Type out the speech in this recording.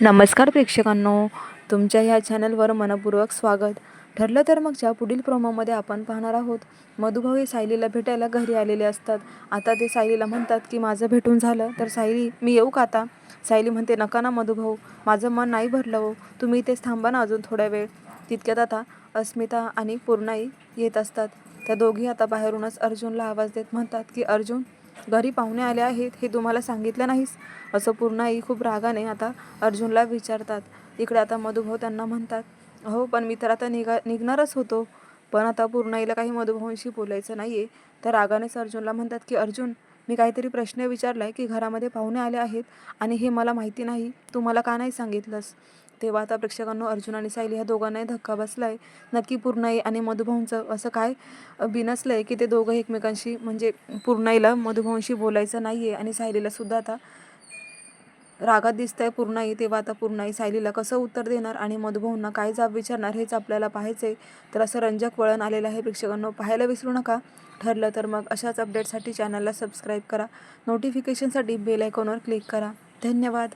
नमस्कार प्रेक्षकांनो तुमच्या ह्या चॅनलवर मनपूर्वक स्वागत. ठरलं तर मगच्या पुढील प्रोमोमध्ये आपण पाहणार आहोत मधुभाऊ हे सायलीला भेटायला घरी आलेले असतात. आता ते सायलीला म्हणतात की माझं भेटून झालं. तर सायली मी येऊ का आता? सायली म्हणते नका ना मधुभाऊ माझं मन नाही भरलं हो. तुम्ही इथेच थांबा ना अजून थोड्या वेळ. तितक्यात आता अस्मिता आणि पूर्णाई येत असतात. त्या दोघी आता बाहेरूनच अर्जुनला आवाज देत म्हणतात की अर्जुन घरी पाहुणे आले आहेत हे तुम्हाला सांगितलं नाहीस? असं पूर्णाई खूप रागाने आता अर्जुनला विचारतात. इकडे आता मधुभाऊ त्यांना म्हणतात हो पण मी तर आता निघा निघणारच होतो. पण आता पूर्णाईला काही मधुभाऊंशी बोलायचं नाही आहे तर रागानेच अर्जुनला म्हणतात की अर्जुन मी काहीतरी प्रश्न विचारला आहे की घरामध्ये पाहुणे आले आहेत आणि हे मला माहिती नाही. तू मला का नाही सांगितलंस? तेव्हा आता प्रेक्षकांनो अर्जुन आणि सायली ह्या दोघांनाही धक्का बसला आहे नक्की पूर्णाई आणि मधुभाऊंचं असं काय बिनसलं आहे की ते दोघं एकमेकांशी म्हणजे पूर्णाईला मधुभाऊंशी बोलायचं नाही आहे आणि सायलीला सुद्धा आता रागात दिसतंय पूर्णाई तेव्हा आता पूर्णाई सायलीला कसं उत्तर देणार आणि मधुभाऊंना काय जाब विचारणार हेच आपल्याला पाहायचं आहे तर असं रंजक वळण आलेलं आहे प्रेक्षकांनो. पाहायला विसरू नका. ठरलं तर मग अशाच अपडेटसाठी चॅनलला सबस्क्राईब करा. नोटिफिकेशनसाठी बेल आयकॉनवर क्लिक करा. धन्यवाद.